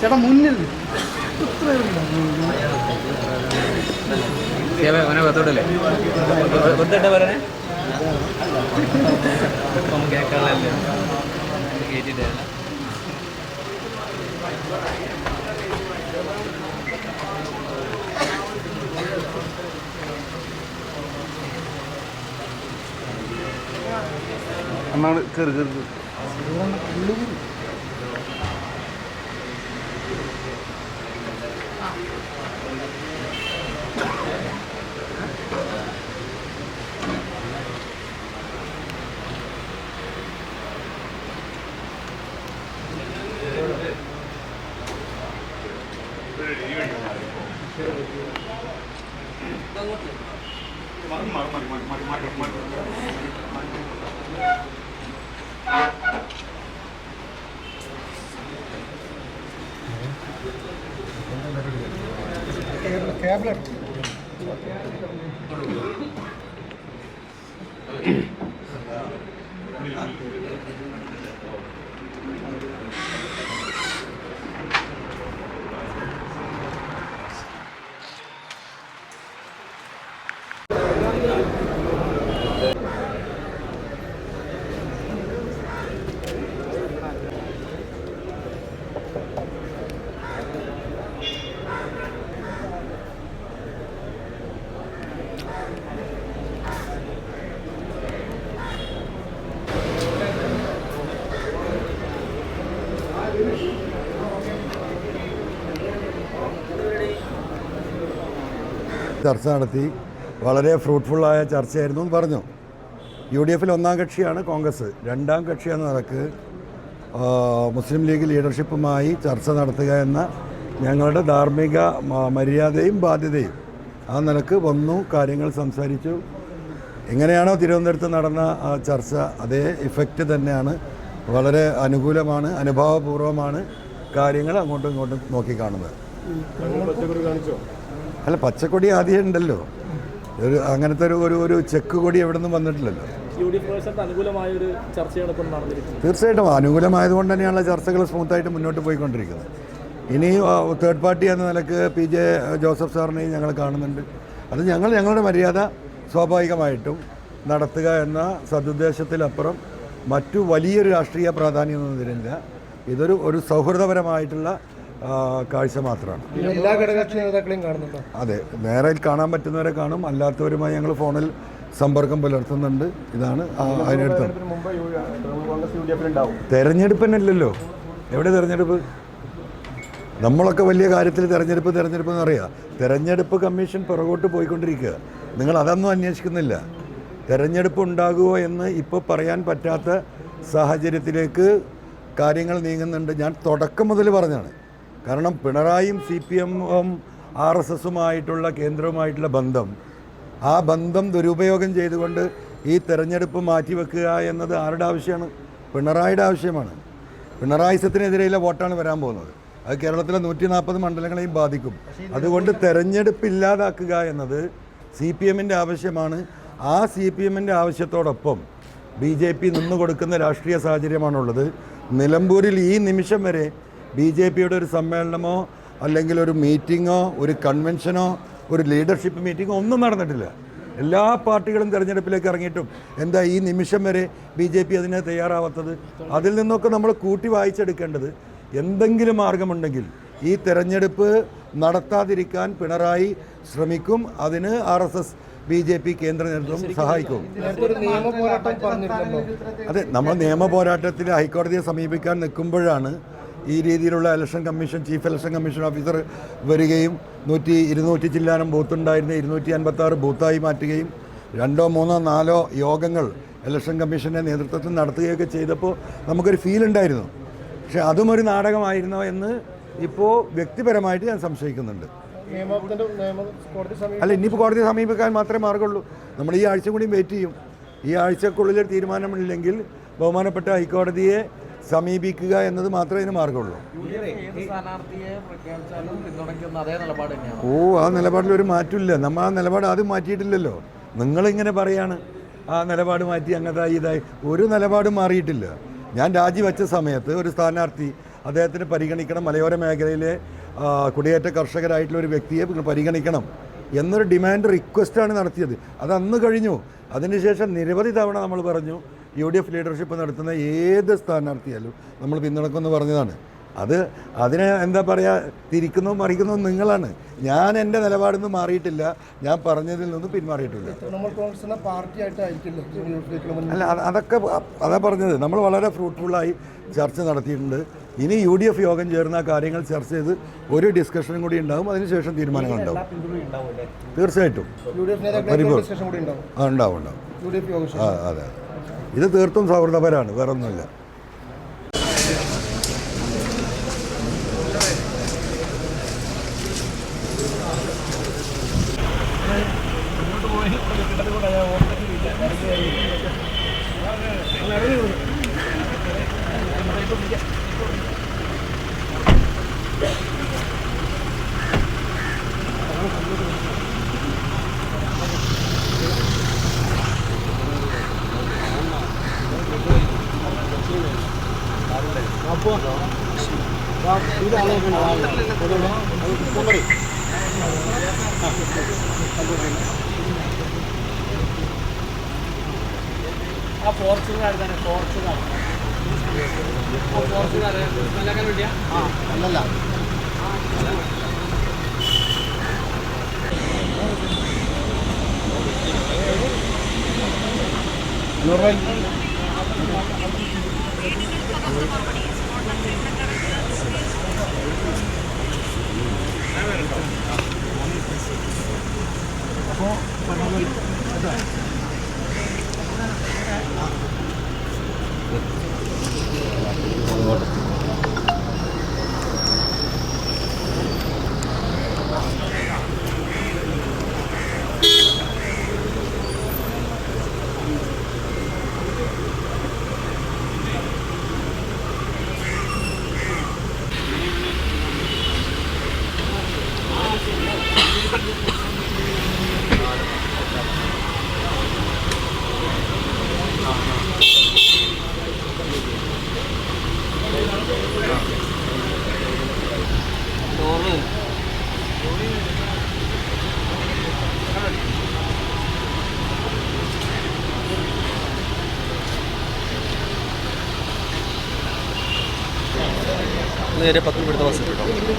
ചേട്ടാ മുന്നിൽ അവനെ വെത്തോട്ടല്ലേ വെത്തോട്ടെ പറയണേ കേൾക്കാറില്ല കേട്ടിട്ടില്ല എന്നാണ് കയറി കയറി ಟ್ಯಾಬ್ಲೆಟ್ ചർച്ച നടത്തി. വളരെ ഫ്രൂട്ട്ഫുള്ളായ ചർച്ചയായിരുന്നു എന്ന് പറഞ്ഞു. യു ഡി എഫിൽ ഒന്നാം കക്ഷിയാണ് കോൺഗ്രസ്. രണ്ടാം കക്ഷി എന്ന നിലയ്ക്ക് മുസ്ലിം ലീഗ് ലീഡർഷിപ്പുമായി ചർച്ച നടത്തുക എന്ന ഞങ്ങളുടെ ധാർമ്മിക മര്യാദയും ബാധ്യതയും. ആ നിലയ്ക്ക് വന്നു കാര്യങ്ങൾ സംസാരിച്ചു. എങ്ങനെയാണോ തിരുവനന്തപുരത്ത് നടന്ന ആ ചർച്ച അതേ ഇഫക്റ്റ് തന്നെയാണ്. വളരെ അനുകൂലമാണ് അനുഭാവപൂർവമാണ് കാര്യങ്ങൾ അങ്ങോട്ടും ഇങ്ങോട്ടും നോക്കിക്കാണുന്നത്. അല്ല പച്ചക്കൊടി ആദ്യം ഉണ്ടല്ലോ. ഒരു അങ്ങനത്തെ ഒരു ഒരു ഒരു ചെക്ക് കൊടി എവിടെ നിന്നും വന്നിട്ടില്ലല്ലോ തീർച്ചയായിട്ടും അനുകൂലമായതുകൊണ്ട് തന്നെയാണ് ചർച്ചകൾ സ്മൂത്തായിട്ട് മുന്നോട്ട് പോയിക്കൊണ്ടിരിക്കുന്നത്. ഇനി തേർഡ് പാർട്ടി എന്ന നിലയ്ക്ക് പി ജെ ജോസഫ് സാറിനെയും ഞങ്ങൾ കാണുന്നുണ്ട്. അത് ഞങ്ങൾ ഞങ്ങളുടെ മര്യാദ സ്വാഭാവികമായിട്ടും നടത്തുക എന്ന സതുദ്ദേശത്തിലപ്പുറം മറ്റു വലിയൊരു രാഷ്ട്രീയ പ്രാധാന്യമൊന്നും ഇതിനില്ല ഇതൊരു ഒരു സൗഹൃദപരമായിട്ടുള്ള കാഴ്ച മാത്രമാണ്. എല്ലാ ഘടകകക്ഷി നേതാക്കളെയും കാണുന്നുണ്ടോ? അതെ നേരെ കാണാൻ പറ്റുന്നവരെ കാണും. അല്ലാത്തവരുമായി ഞങ്ങൾ ഫോണിൽ സമ്പർക്കം പുലർത്തുന്നുണ്ട്. ഇതാണ് അതിനടുത്ത്. തെരഞ്ഞെടുപ്പിനല്ലല്ലോ. എവിടെ തെരഞ്ഞെടുപ്പ്? നമ്മളൊക്കെ വലിയ കാര്യത്തിൽ തെരഞ്ഞെടുപ്പ് തെരഞ്ഞെടുപ്പ് എന്നറിയാം. തെരഞ്ഞെടുപ്പ് കമ്മീഷൻ പുറകോട്ട് പോയിക്കൊണ്ടിരിക്കുക. നിങ്ങൾ അതൊന്നും അന്വേഷിക്കുന്നില്ല. തെരഞ്ഞെടുപ്പ് ഉണ്ടാകുമോ എന്ന് ഇപ്പോൾ പറയാൻ പറ്റാത്ത സാഹചര്യത്തിലേക്ക് കാര്യങ്ങൾ നീങ്ങുന്നുണ്ട്. ഞാൻ തുടക്കം മുതൽ പറഞ്ഞാണ് കാരണം പിണറായിയും സി പി എമ്മും ആർ എസ് എസുമായിട്ടുള്ള കേന്ദ്രവുമായിട്ടുള്ള ബന്ധം ആ ബന്ധം ദുരുപയോഗം ചെയ്തുകൊണ്ട് ഈ തെരഞ്ഞെടുപ്പ് മാറ്റിവെക്കുക എന്നത് ആരുടെ ആവശ്യമാണ്? പിണറായിയുടെ ആവശ്യമാണ്. പിണറായിസത്തിനെതിരെയുള്ള വോട്ടാണ് വരാൻ പോകുന്നത്. അത് കേരളത്തിലെ നൂറ്റി നാൽപ്പത് മണ്ഡലങ്ങളെയും ബാധിക്കും. അതുകൊണ്ട് തെരഞ്ഞെടുപ്പ് ഇല്ലാതാക്കുക എന്നത് സി പി എമ്മിന്റെ ആവശ്യമാണ്. ആ സി പി എമ്മിന്റെ ആവശ്യത്തോടൊപ്പം ബി ജെ പി നിന്നു കൊടുക്കുന്ന രാഷ്ട്രീയ സാഹചര്യമാണുള്ളത്. നിലമ്പൂരിൽ ഈ നിമിഷം വരെ ബി ജെ പിയുടെ ഒരു സമ്മേളനമോ അല്ലെങ്കിൽ ഒരു മീറ്റിങ്ങോ ഒരു കൺവെൻഷനോ ഒരു ലീഡർഷിപ്പ് മീറ്റിങ്ങോ ഒന്നും നടന്നിട്ടില്ല. എല്ലാ പാർട്ടികളും തിരഞ്ഞെടുപ്പിലേക്ക് ഇറങ്ങിയിട്ടും എന്താ ഈ നിമിഷം വരെ ബി ജെ പി അതിനെ തയ്യാറാവാത്തത്? അതിൽ നിന്നൊക്കെ നമ്മൾ കൂട്ടി വായിച്ചെടുക്കേണ്ടത് എന്തെങ്കിലും മാർഗമുണ്ടെങ്കിൽ ഈ തെരഞ്ഞെടുപ്പ് നടത്താതിരിക്കാൻ പിണറായി ശ്രമിക്കും. അതിന് R S S B J P കേന്ദ്ര നേതൃത്വം സഹായിക്കും. അതെ നമ്മൾ നിയമ പോരാട്ടത്തിൽ ഹൈക്കോടതിയെ സമീപിക്കാൻ നിൽക്കുമ്പോഴാണ് ഈ രീതിയിലുള്ള election commission chief election commission officer വരികയും നൂറ്റി ഇരുന്നൂറ്റി ചില്ലാനം ബൂത്തുണ്ടായിരുന്ന ഇരുന്നൂറ്റി അൻപത്താറ് ബൂത്തായി മാറ്റുകയും രണ്ടോ മൂന്നോ നാലോ യോഗങ്ങൾ ഇലക്ഷൻ കമ്മീഷന്റെ നേതൃത്വത്തിൽ നടത്തുകയൊക്കെ ചെയ്തപ്പോൾ നമുക്കൊരു ഫീൽ ഉണ്ടായിരുന്നു. പക്ഷെ അതും ഒരു നാടകമായിരുന്നോ എന്ന് ഇപ്പോൾ വ്യക്തിപരമായിട്ട് ഞാൻ സംശയിക്കുന്നുണ്ട്. അല്ല ഇനിയിപ്പോൾ കോടതി സമീപിക്കാൻ മാത്രമേ മാർഗമുള്ളൂ നമ്മൾ ഈ ആഴ്ച കൂടി വെയിറ്റ് ചെയ്യും. ഈ ആഴ്ചക്കുള്ളിൽ തീരുമാനമില്ലെങ്കിൽ ബഹുമാനപ്പെട്ട ഹൈക്കോടതിയെ സമീപിക്കുക എന്നത് മാത്രമേ ഇതിന് മാർഗമുള്ളൂ. ഓ ആ നിലപാടിൽ ഒരു മാറ്റമില്ല. നമ്മൾ ആ നിലപാട് ആദ്യം മാറ്റിയിട്ടില്ലല്ലോ. നിങ്ങളിങ്ങനെ പറയാണ് ആ നിലപാട് മാറ്റി അങ്ങനത്തെ ഇതായി. ഒരു നിലപാടും മാറിയിട്ടില്ല. ഞാൻ രാജിവെച്ച സമയത്ത് ഒരു സ്ഥാനാർത്ഥി അദ്ദേഹത്തിന് പരിഗണിക്കണം മലയോര മേഖലയിലെ കുടിയേറ്റ കർഷകരായിട്ടുള്ള ഒരു വ്യക്തിയെ പരിഗണിക്കണം എന്നൊരു ഡിമാൻഡ് റിക്വസ്റ്റാണ് നടത്തിയത്. അത് അന്ന് കഴിഞ്ഞു അതിനുശേഷം നിരവധി തവണ നമ്മൾ പറഞ്ഞു യു ഡി എഫ് ലീഡർഷിപ്പ് നടത്തുന്ന ഏത് സ്ഥാനാർത്ഥിയാലും നമ്മൾ പിന്തുണക്കുമെന്ന് പറഞ്ഞതാണ്. അത് അതിനെ എന്താ പറയുക തിരിക്കുന്നോ മറിക്കുന്നോ നിങ്ങളാണ്. ഞാൻ എന്റെ നിലപാടിൽ നിന്ന് മാറിയിട്ടില്ല. ഞാൻ പറഞ്ഞതിൽ നിന്നും പിന്മാറിയിട്ടില്ല. അല്ല അതൊക്കെ അതാ പറഞ്ഞത്. നമ്മൾ വളരെ ഫ്രൂട്ട്ഫുള്ളായി ചർച്ച നടത്തിയിട്ടുണ്ട്. ഇനി യു ഡി എഫ് യോഗം ചേർന്ന കാര്യങ്ങൾ ചർച്ച ചെയ്ത് ഒരു ഡിസ്കഷനും കൂടി ഉണ്ടാവും. അതിനുശേഷം തീരുമാനങ്ങൾ ഉണ്ടാവും. തീർച്ചയായിട്ടും. യു ഡി എഫ് നേതാക്കളെ പരിപൂർ- ഡിസ്കഷൻ കൂടി ഉണ്ടാവും. ആ ഉണ്ടാവും യോഗം അതെ. ഇത് തീർത്തും സൗഹൃദപരമാണ് വേറെ ആ ഫോർച്ചുകാരെ തന്നെ ഫോർച്യൂണർ ഫോർച്യൂണർ നല്ലക്കാൻ വേണ്ടിയാ അല്ലല്ല നേരെ പത്ത് മിനിറ്റ് ബസ് കിട്ടും